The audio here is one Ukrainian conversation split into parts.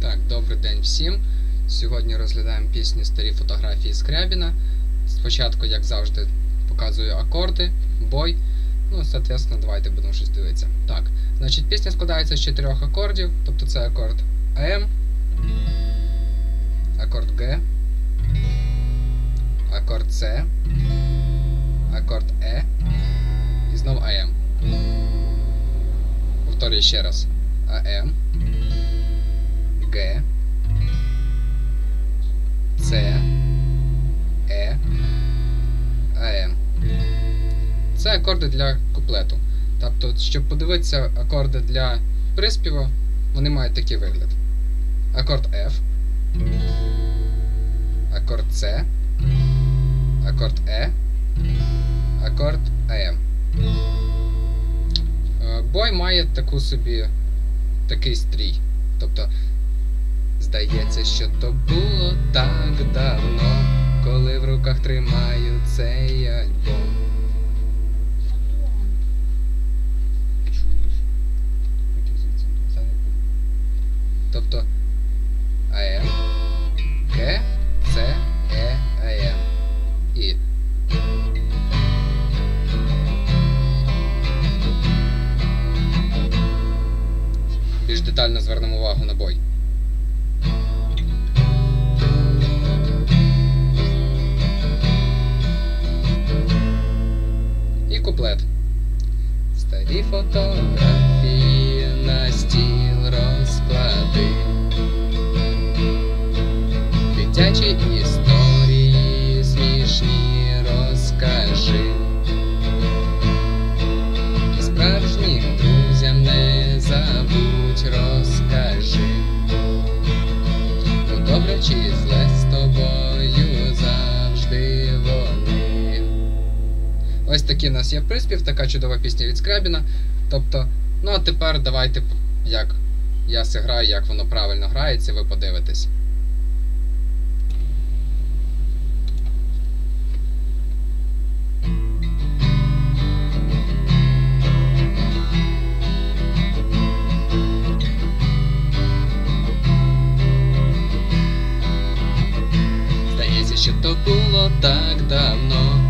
Добрий день всім. Сьогодні розглядаємо пісню Старі фотографії Скрябіна. Спочатку, як завжди, показую акорди, бой. Ну, соответственно, давайте будемо щось дивитися. Так, значить, пісня складається з чотирьох акордів, тобто це акорд АМ, акорд Г, акорд С, акорд Е і знов АМ. Повторюю ще раз. АМ. Це акорди для куплету. Тобто, щоб подивитися акорди для приспіву, вони мають такий вигляд. Акорд F, акорд С, акорд Е, акорд АМ. Е, Бой має таку собі такий стрій. Тобто, здається, що то було так давно, коли в руках тримаю цей альбом. Більш детально звернемо увагу на бой. І куплет. Старі фотографії на стіл розклади. Дитячі історії Ось такий у нас є приспів, така чудова пісня від Скрябіна. Тобто, ну а тепер давайте, як я зіграю, як воно правильно грається, ви подивитесь. Здається, що то було так давно,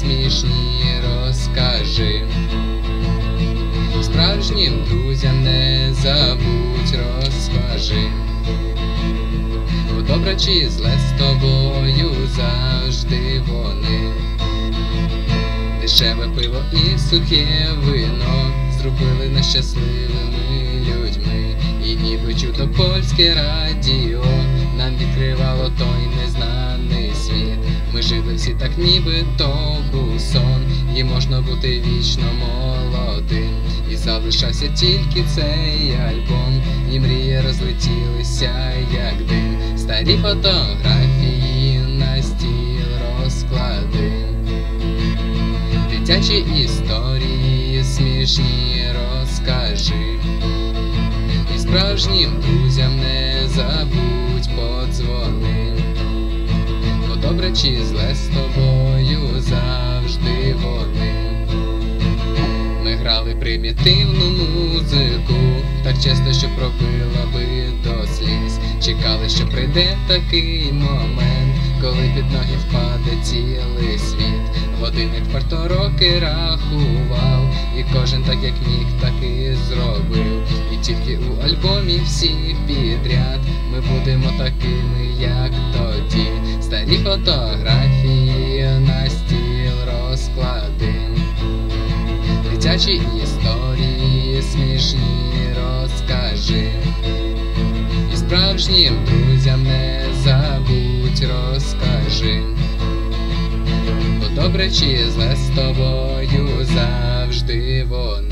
смішні розкажи. Справжнім друзям не забудь розкажи. Бо добре чи зле з тобою завжди вони. Дешеве пиво і сухе вино зробили нас щасливими людьми. І ніби чудо польське радіо нам відкривало той незнаний. Ми так, ніби то був сон, і можна бути вічно молодим. І залишався тільки цей альбом, і мрії розлетілися, як дим. Старі фотографії на стіл розклади. Дитячі історії смішні розкажи. І справжнім друзям не забудь подзвони. Добре чи зле з тобою завжди вони. Ми грали примітивну музику, так часто, що пробила би до сліз. Чекали, що прийде такий момент, коли під ноги впаде цілий світ. Годинник варто роки рахував, і кожен так як міг, так і зробив. І тільки у альбомі всі підряд ми будемо такими, як тоді. Старі фотографії на стіл розклади. Дитячі історії смішні розкажи. І справжнім друзям не забудь розкажи. Бо добре чи зле з тобою завжди вони.